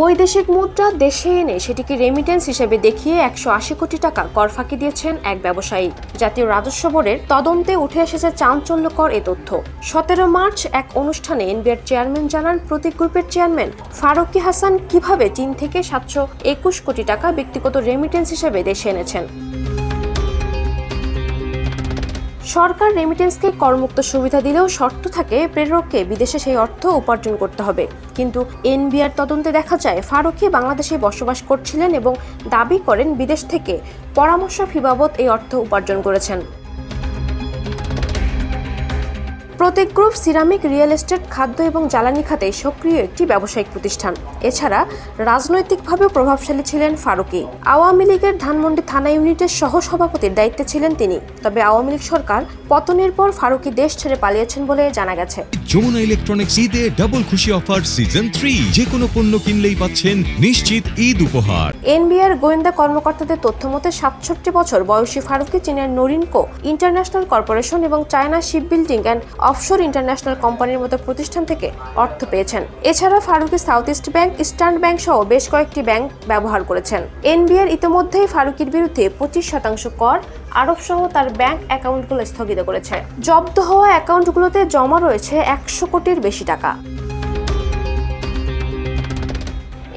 বৈদেশিক মুদ্রা দেশে এনে সেটিকে রেমিটেন্স হিসেবে দেখিয়ে একশো আশি কোটি টাকা কর ফাঁকি দিয়েছেন এক ব্যবসায়ী। জাতীয় রাজস্ব বোর্ডের তদন্তে উঠে এসেছে চাঞ্চল্যকর এ তথ্য। সতেরো মার্চ এক অনুষ্ঠানে এনবিআর চেয়ারম্যান জানান, প্রতীক গ্রুপের চেয়ারম্যান ফারুকি হাসান কীভাবে চীন থেকে সাতশো একুশ কোটি টাকা ব্যক্তিগত রেমিটেন্স হিসেবে দেশে এনেছেন। সরকার রেমিটেন্সকে করমুক্ত সুবিধা দিলেও শর্ত থাকে প্রেরককে বিদেশে সেই অর্থ উপার্জন করতে হবে। কিন্তু এনবিআর তদন্তে দেখা যায়, ফারুকি বাংলাদেশে বসবাস করছিলেন এবং দাবি করেন বিদেশ থেকে পরামর্শ ফিবাবত এই অর্থ উপার্জন করেছেন। Pratik group ceramic real estate খাদ্য এবং জ্বালানি খাতে সক্রিয় একটি ব্যবসায়িক প্রতিষ্ঠান। এছাড়া রাজনৈতিকভাবেও প্রভাবশালী ছিলেন ফারুকি। আওয়ামী লীগের ধানমন্ডি থানা ইউনিটের সহ সভাপতির দায়িত্বে ছিলেন তিনি। তবে আওয়ামী লীগ সরকার পতনের পর ফারুকি দেশ ছেড়ে পালিয়েছেন বলে জানা গেছে। যমুনা ইলেকট্রনিক্স ঈদে ডাবল খুশি অফার সিজন থ্রি যে কোনো পণ্য কিনলেই পাচ্ছেন নিশ্চিত ঈদ উপহার। এনবিআর গোয়েন্দা কর্মকর্তাদের তথ্য মতে সাতষট্টি বছর বয়সী ফারুকি চীনের নরিনকো ইন্টারন্যাশনাল কর্পোরেশন এবং China ship building and offshore international কোম্পানির মতো প্রতিষ্ঠান থেকে অর্থ পেয়েছেন। এছাড়া Faruki South East Bank Eastern Bank সহ বেশ কয়েকটি ব্যাংক ব্যবহার করেছেন। এনবিআর ইতিমধ্যেই ফারুকির বিরুদ্ধে পঁচিশ শতাংশ কর আরবসহ সহ তার ব্যাংক অ্যাকাউন্টগুলো স্থগিত করেছে। জব্দ হওয়া অ্যাকাউন্টগুলোতে জমা রয়েছে একশো কোটির বেশি টাকা।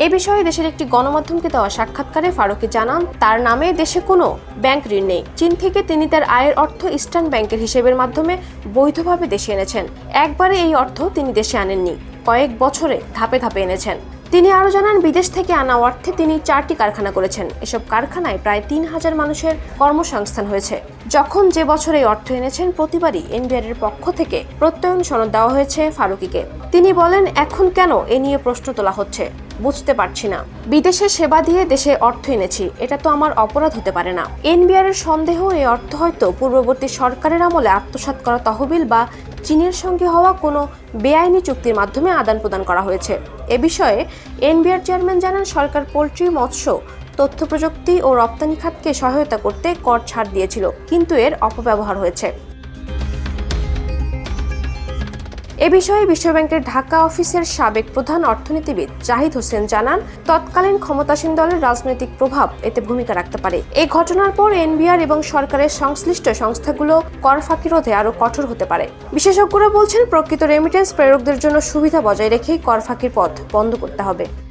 এ বিষয়ে দেশের একটি গণমাধ্যমকে দেওয়া সাক্ষাৎকারে ফারুকি জানান, তার নামে দেশে কোনো ব্যাংক ঋণ নেই। চীন থেকে তিনি তার আয়ের অর্থ ইস্টার্ন ব্যাংকের হিসেবের মাধ্যমে বৈধভাবে দেশে এনেছেন। একবারে এই অর্থ তিনি দেশে আনেননি। কয়েক বছরে ধাপে ধাপে এনেছেন। তিনি আরও জানান, বিদেশ থেকে আনা অর্থে তিনি চারটি কারখানা করেছেন। এসব কারখানায় প্রায় তিন হাজার মানুষের কর্মসংস্থান হয়েছে। যখন যে বছর অর্থ এনেছেন, প্রতিবারই এনবিআর এর পক্ষ থেকে প্রত্যয়ন সনদ দেওয়া হয়েছে ফারুকিকে। তিনি বলেন, এখন কেন এ নিয়ে প্রশ্ন তোলা হচ্ছে? বুঝতে পারছি না। বিদেশে সেবা দিয়ে দেশে অর্থ এনেছি। এটা তো আমার অপরাধ হতে পারে না। এনবিআর এর সন্দেহ, এই অর্থ হয়তো পূর্ববর্তী সরকারের আমলে আত্মসাৎ করা তহবিল বা চীনের সঙ্গে হওয়া কোনো বেআইনি চুক্তির মাধ্যমে আদান প্রদান করা হয়েছে। এ বিষয়ে এনবিআর চেয়ারম্যান জানান, সরকার পোলট্রি, মৎস্য, তথ্য প্রযুক্তি ও রপ্তানি খাতকে সহায়তা করতে কর ছাড় দিয়েছিল, কিন্তু এর অপব্যবহার হয়েছে। এ বিষয়ে বিশ্বব্যাংকের ঢাকা অফিসের সাবেক প্রধান অর্থনীতিবিদ জাহিদ হোসেন জানান, তৎকালীন ক্ষমতাসীন দলের রাজনৈতিক প্রভাব এতে ভূমিকা রাখতে পারে। এই ঘটনার পর এনবিআর এবং সরকারের সংশ্লিষ্ট সংস্থাগুলো কর ফাঁকি রোধে আরও কঠোর হতে পারে। বিশেষজ্ঞরা বলছেন, প্রকৃত রেমিটেন্স প্রেরকদের জন্য সুবিধা বজায় রেখেই কর ফাঁকির পথ বন্ধ করতে হবে।